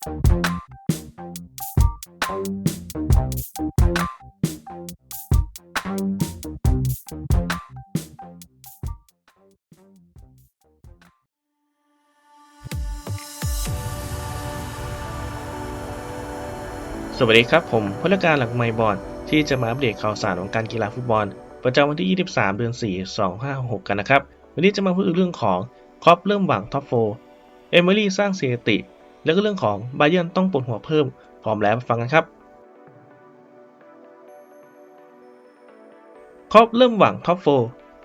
สวัสดีครับ ผมพลการหลักไมบอร์ดที่จะมาอัปเดตข่าวสารของการกีฬาฟุตบอล ประจำวันที่ 23 เดือน 4 2566กันนะครับ วันนี้จะมาพูดเรื่องของครอปเริ่มหวังท็อปโฟเอมิลี่สร้างสถิติ แล้วก็เรื่องของไบเยนต้องปวดหัวเพิ่มพร้อมแล้วมาฟังกันครับครอปเริ่มหวังท็อปโฟ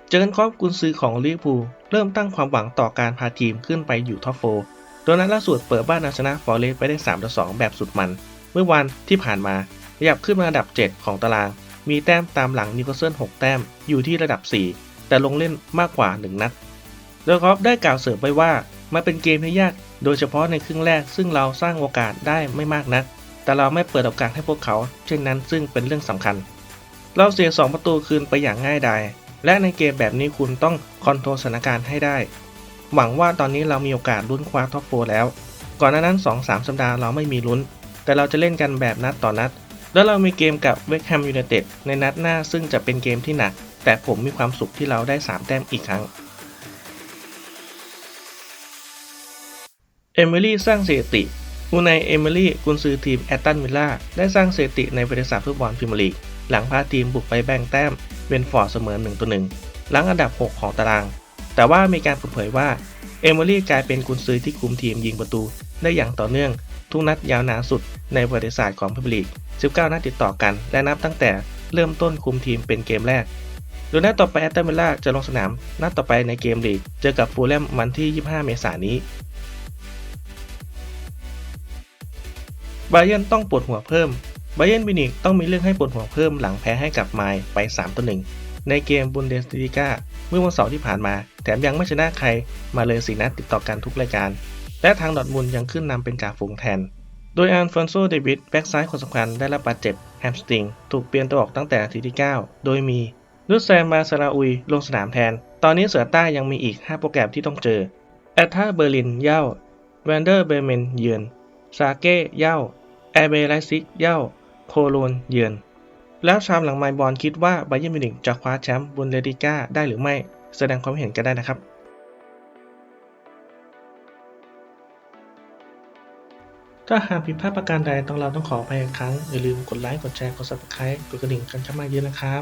เจอกันครอปกุนซือของลิเวอร์พูลเริ่มตั้งความหวังต่อการพาทีมขึ้นไปอยู่ท็อปโฟโดยนัดล่าสุดเปิดบ้านเอาชนะฟอร์เรสต์ไปได้3ต่อ2แบบสุดมัน เมื่อวันที่ผ่านมาขยับขึ้นมาอันดับ 7 ของตาราง มีแต้มตามหลังนิวคาสเซิล6แต้มอยู่ที่ระดับ 4 แต่ลงเล่นมากกว่า 1 นัดโดยครอปได้กล่าวเสริมไว้ว่า มันเป็นเกมที่ยาก โดยเฉพาะในครึ่งแรกซึ่งเราสร้างโอกาสได้ไม่มากนัก แต่เราไม่เปิดโอกาสให้พวกเขา เช่นนั้นซึ่งเป็นเรื่องสำคัญ เราเสีย 2 ประตูคืนไปอย่างง่ายดาย และในเกมแบบนี้คุณต้องคอนโทรลสถานการณ์ให้ได้ หวังว่าตอนนี้เรามีโอกาสลุ้นคว้าท็อปโฟแล้ว ก่อนหน้านั้น 2-3 สัปดาห์เราไม่มีลุ้น แต่เราจะเล่นกันแบบนัดต่อนัด แล้วเรามีเกมกับเว k แฮมยู n นเต็ดในนัดหน้าซึ่งจะเป็นเกมที่หนัก แต่ผมมีความสุขที่เราได้ 3 แต้มอีกครั้ง เอมิลี่สร้างสถิติผู้ในเอมิลี่กุนซือทีมแอตตันวิลล่าได้สร้างสถิติในบริษัทฟุตบอลพรีเมียร์ลีก หลังพาทีมบุกไปแบ่งแต้มเวนฟอร์ดเสมอ1ต่อ1หลังอันดับ 6 ของตาราง แต่ว่ามีการเปิดเผยว่าเอมิลี่กลายเป็นกุนซือที่คุมทีมยิงประตู ได้อย่างต่อเนื่อง ทุกนัดยาวนานสุดในประวัติศาสตร์ของพรีเมียร์ลีก 19 นัดติดต่อกันและนับตั้งแต่เริ่มต้นคุมทีมเป็นเกมแรกโดยนัดต่อไปแอตตันวิลล่าจะลงสนามนัดต่อไปในเกมลีกเจอกับฟูลแลมวันที่ 25 เมษายนนี้ ไบเยร์นต้องปวดหัวเพิ่มไบเยร์นมินิกต้องมีเรื่องให้ปวดหัวเพิ่มหลังแพ้ให้กับไมล์ไป3ต่อ1ในเกมบุนเดสลิก้าเมื่อวันเสาร์ที่ผ่านมา แถมยังไม่ชนะใครมาเลยสีนัดติดต่อกันทุกรายการ และทางดอทมุนยังขึ้นนำเป็นจ่าฝูงแทน โดยอันฟอนโซเดวิดแบ็กซ้ายคนสำคัญได้รับบาดเจ็บแฮมสตริงถูกเปลี่ยนตัวออกตั้งแต่ทีที่ 9 โดยมีนุสแซมมาซาราอุยลงสนามแทน ตอนนี้เสือใต้ยังมีอีก 5 โปรแกรมที่ต้องเจอแอตทาเบอร์ลินเย่าแวนเดอร์เบเมนเยือน ซาเก้เย่าแอร์เบไลซิกเย่าโคโลนเยือน แล้วชามหลังไมบอลคิดว่าไบเยนมิวนิกจะคว้าแชมป์บุนเดลิก้าได้หรือไม่แสดงความเห็นกันได้นะครับ ถ้าหากผิดพลาดประการใดต้องเราต้องขออภัยอีกครั้ง อย่าลืมกดไลค์ กดแชร์ กด subscribe กดกระดิ่งกันเข้ามาเยอะนะครับ